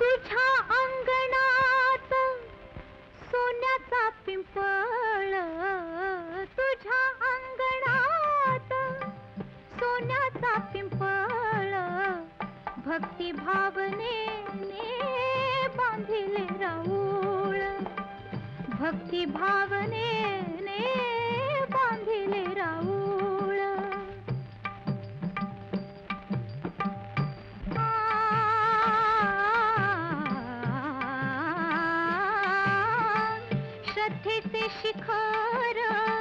तुझ्या अंगणात सोन्याचा पिंपळ तुझ्या अंगणात सोन्याचा पिंपळ भक्ती भावने भक्ती भावनेने बांधिले राऊळ. श्रद्धेचे शिखर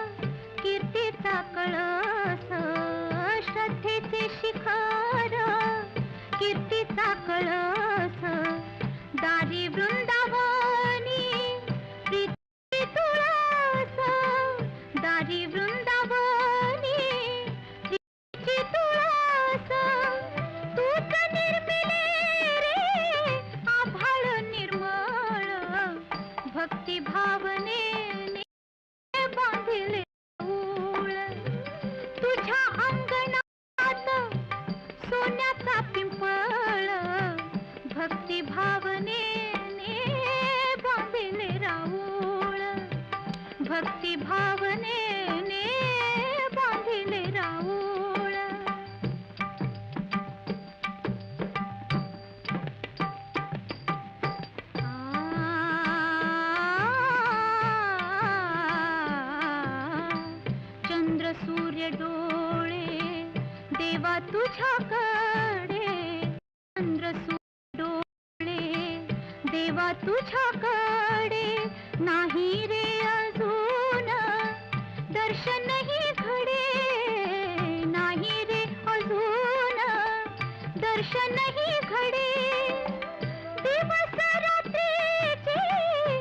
भावनेने बांधिले राऊळ. चंद्र सूर्य डोळे देवा तुझ्याकडे चंद्र सूर्य डोळे देवा तुझ्याकडे नाही रे अजून दर्शनही घडे. नाही रे अजून. दर्शनही घडे. दिवस रात्रीचे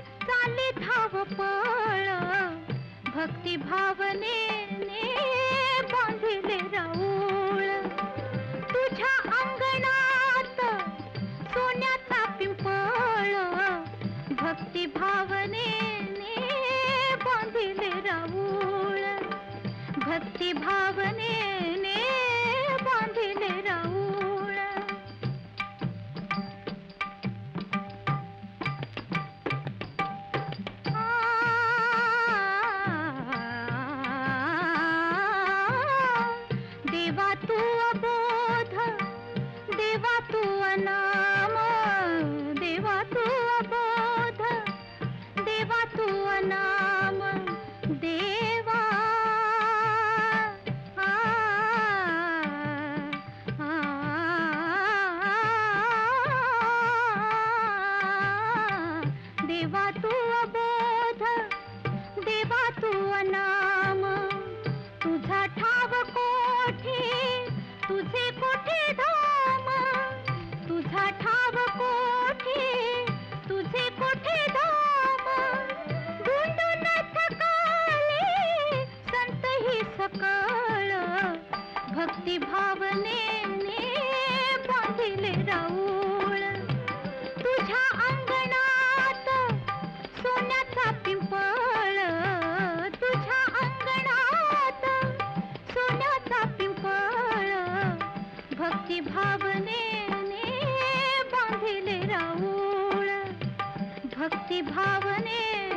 चाले धावपळ. भक्ती भावनेने भक्ती भावनेने कोठे तुझे कोठे धाम? तुझा ठाव कोठे? तुझे कोठे धाम? गुंडून थकाले संत ही सकाळ. भक्ती भावनेने बांधिले राव माझी भावनेने बांधिले राऊळ. भक्ती भावने